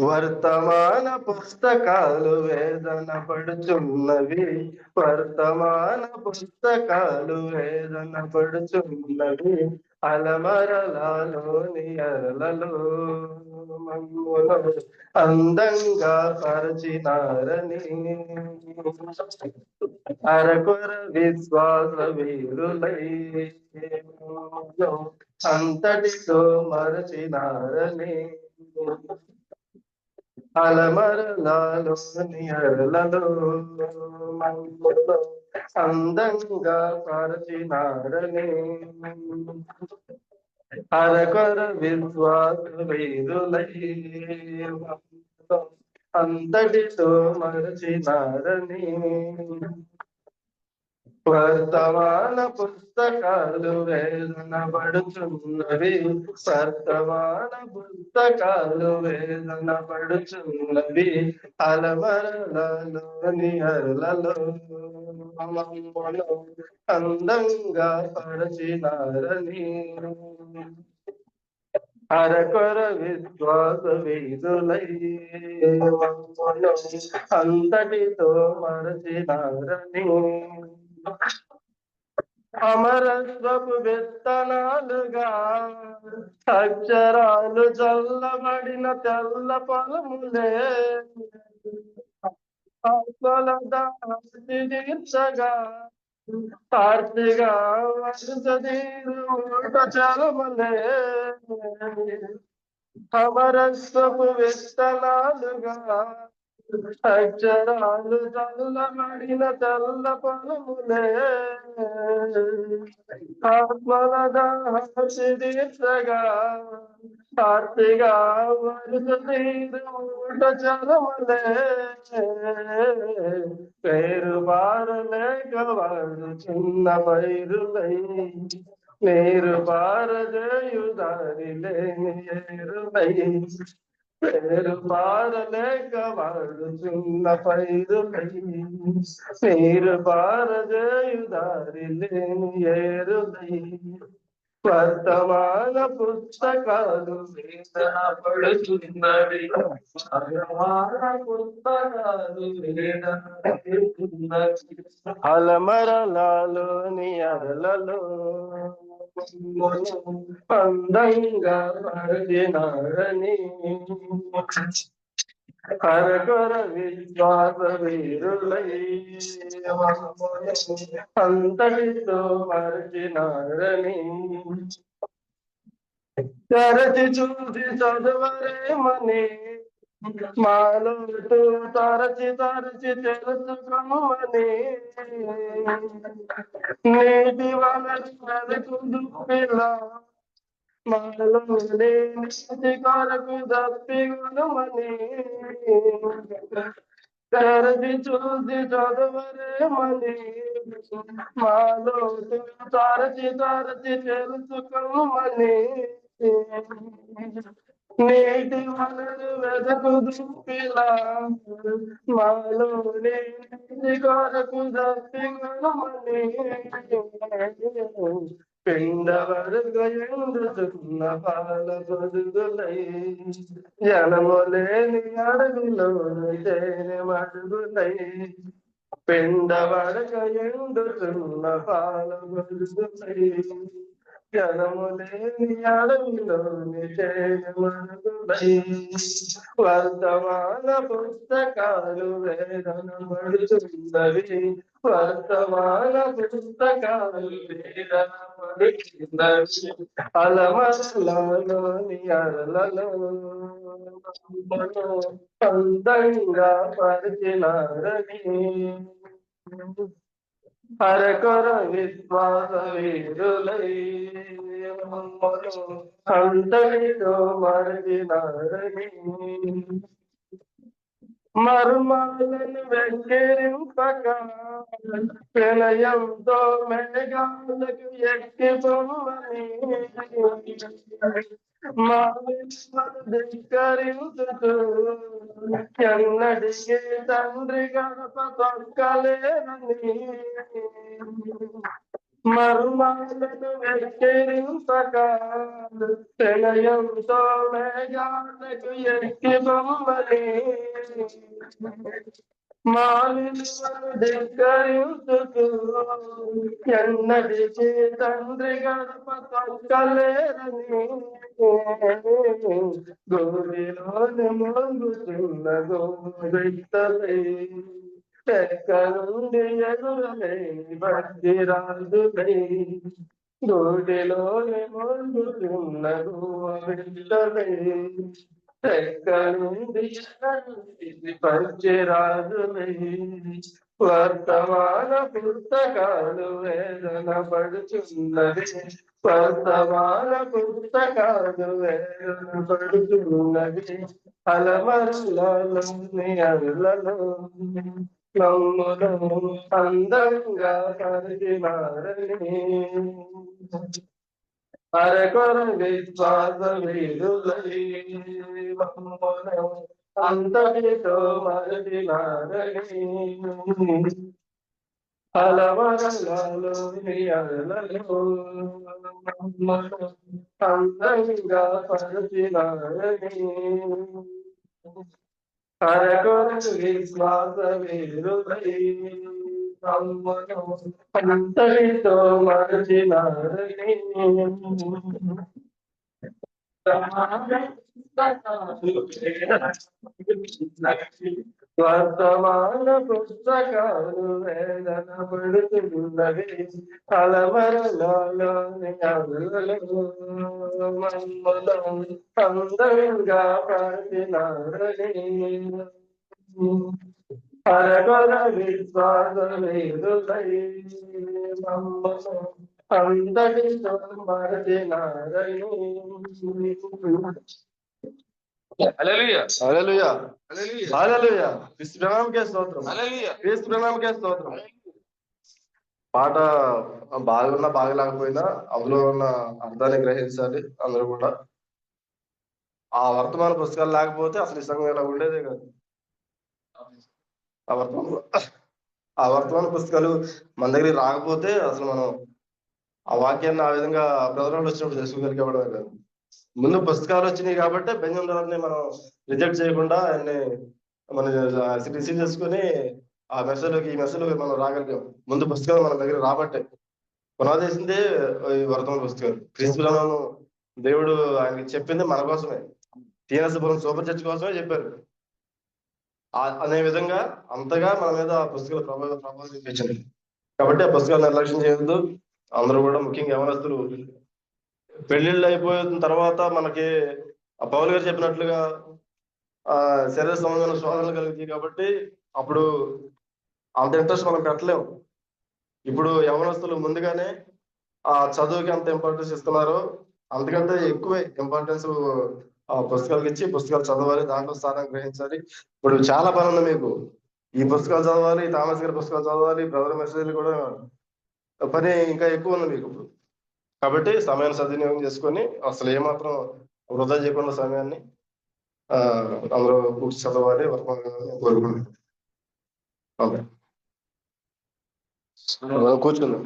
వర్తమాన పుస్తకాలు వేదన పడుచున్నవి. వర్తమాన పుస్తకాలు వేదన పడుచున్నవి. అలమరలలోని అరలలో మమ్మును అందంగా పరచినారని. అరకొర విశ్వాస వీరులై అంతటితో మరచినారని. అలమరలాలోని అరలలో మమ్మును అందంగా పరచినారని. అరకొర విశ్వాస వీరులై అంతటితో మరచినారని. వర్తమాన పుస్తకాలు వేదనబడుచున్నవి వర్తమాన పుస్తకాలు వేదనబడుచున్నవి అలమరలలోని అరలలో అందంగా పరచినారని. అరకొర విశ్వాస వీధులై అంతటితో మరచినారని. అమరత్వపు విత్తనాలుగా అక్షరాలు చల్లబడిన తెల్ల పొలములే ఆత్మల దాసి తీర్చగా ఆర్తిగా వరుసదీరు చలమలే. అమరత్వపు విత్తనాలుగా అక్షరాలు చల్లబడిన తెల్ల పొలములే ఆత్మల దాసి తీర్చగా ఆర్తిగా వరుస తీరుట చలమలే పేరు బారలేక వాడు చిన్న పైరులై నీరు పారజేయుదారి లేని ఏరులై పేరు పారలేక వాడుచున్న పైరు పేరు నీరు పారజేయుదారి లేని ఏరులై వర్తమాన పుస్తకాలు వేదన పడుతున్నవి వర్తమాన పుస్తకాలు వేదన పడుతున్నవి అలమరలలోని అరలలో అందంగా పడినారని కరకర విశ్వాస వీరులై అంతటితో మరచినారని తరచి చూసి చదవరేమని మాలోటు తరచి తరచి తెలుసుకోమని నీటి వనరు పిల్ల. మాలో లేని కొరకు దప్పిగుణమని తెరచి చూసి చదవరేమని. మాలో తరచి తరచి తెలుసుకోమని నేటి వనరు వెదకు దుప్పిలా మాలో లేని కొరకు దప్పిగుణమని పిండ పాల బదుగులై జనములేని అడుగులో తేనె మడుగులై పిండ వరక పాల బదుగులై వర్తమాన పుస్తకాలు వేదనబడుతున్నవి వర్తమాన పుస్తకాలు వేదనబడుతున్నవి అలమలలోని అలలో అందంగా పరిచినారని. హరకర విశ్వాస వీరులై అంతటితో మరిచినారని మర్మాలను వెంకరింపక ప్రళయంతో మేఘాలకు ఎక్కి పొమ్మని ఎక్కిపోమని ధిక్కరించుతూ ఎన్నడిగే తండ్రి గడప తొక్కలేనని మర్మాలను వెక్కిరింపక ప్రళయంతో మేఘాలకు ఎక్కి బొమ్మని మాలిన్యను ధిక్కరించుతూ ఎన్నటికీ తండ్రి గడప తొక్కలేరని గోరిలోని మోగుతున్న గోవిత్తలై ఎక్కడుండి ఎదురలేని భక్తిరాజులై గోటిలోని మోగుతున్న గోవిత్తలై ఎక్కడుండి పంచరాజులై వర్తమాన పుస్తకాలు వేదన పడుచున్నది వర్తమాన పుస్తకాలు వేదన పడుచున్నది అలమరులలోని అరులలో నమ్ములను అందంగా పరిచినారని అరకొర విశ్వాస వీరులై మమ్ములను అంతటితో మరచినారని అలవరలోని అలలో మమ్మను అందంగా పరిచినారని అరకొర విశ్వాస వీరులై మమ్మను అంతటితో మరచినారని వర్తమాన పుస్తకాలు వేదన పడుతున్నవి అలమరలోని అరులలో మమ్మలం అందంగా పడినారని అరగొర విశ్వాస వేదులై మమ్మలం అందరితో మరచినారని స్తోత్రం హల్లెలూయా. క్రీస్తు ప్రణామకే స్తోత్రం. పాట బాగున్నా బాగలేకపోయినా అందులో ఉన్న అర్థాన్ని గ్రహించాలి అందరూ కూడా. ఆ వర్తమాన పుస్తకాలు లేకపోతే అసలు ఈ సంఘం ఇలా ఉండేదే కాదు. ఆ వర్తమాన ఆ వర్తమాన పుస్తకాలు మన దగ్గరికి రాకపోతే అసలు మనం ఆ వాక్యాన్ని ఆ విధంగా ప్రజలు వచ్చినప్పుడు తెలుసుకోగలిగేవడమే కాదు. ముందు పుస్తకాలు వచ్చినాయి కాబట్టి బెంజమిన్ మనం రిజెక్ట్ చేయకుండా ఆయన్ని మనం రిసీవ్ చేసుకుని ఆ మెసేజ్లోకి ఈ మెసేజ్లోకి మనం రాగలిగాం. ముందు పుస్తకాలు మన దగ్గర రాబట్టే. పునాదేసిందే ఈ వర్తమాన పుస్తకాలు. క్రీస్తులను దేవుడు ఆయనకి చెప్పింది మన కోసమే. టీఎస్పురం సూపర్ చర్చ్ కోసమే చెప్పారు. అనే విధంగా అంతగా మన మీద ఆ పుస్తకాల ప్రభావం ప్రభావం చూపించింది. కాబట్టి ఆ పుస్తకాలు నిర్లక్ష్యం చేయొద్దు. అందరూ కూడా ముఖ్యంగా యవనస్తులు పెళ్ళిళ్ళు అయిపోయిన తర్వాత మనకి ఆ పౌల్ గారు చెప్పినట్లుగా ఆ శరీర సంబంధమైన శోధనలు కలిగింది కాబట్టి అప్పుడు అంత ఇంట్రెస్ట్ మనం పెట్టలేము ఇప్పుడు యవనస్తులు ముందుగానే ఆ చదువుకి అంత ఇంపార్టెన్స్ ఇస్తున్నారు. అంతకంటే ఎక్కువే ఇంపార్టెన్స్ ఆ పుస్తకాలకు ఇచ్చి పుస్తకాలు చదవాలి దాంట్లో స్థానం గ్రహించాలి. ఇప్పుడు చాలా పని ఉంది మీకు. ఈ పుస్తకాలు చదవాలి థామస్ గారి పుస్తకాలు చదవాలి బ్రదర్ మెసేజ్లు కూడా పని ఇంకా ఎక్కువ ఉంది మీకు ఇప్పుడు. కాబట్టి సమయాన్ని సద్వినియోగం చేసుకొని అసలు ఏమాత్రం వృధా చేయకుండా సమయాన్ని ఆ అందరూ కూర్చి చదవాలి కోరుకుంటున్నాను కూర్చుందాం.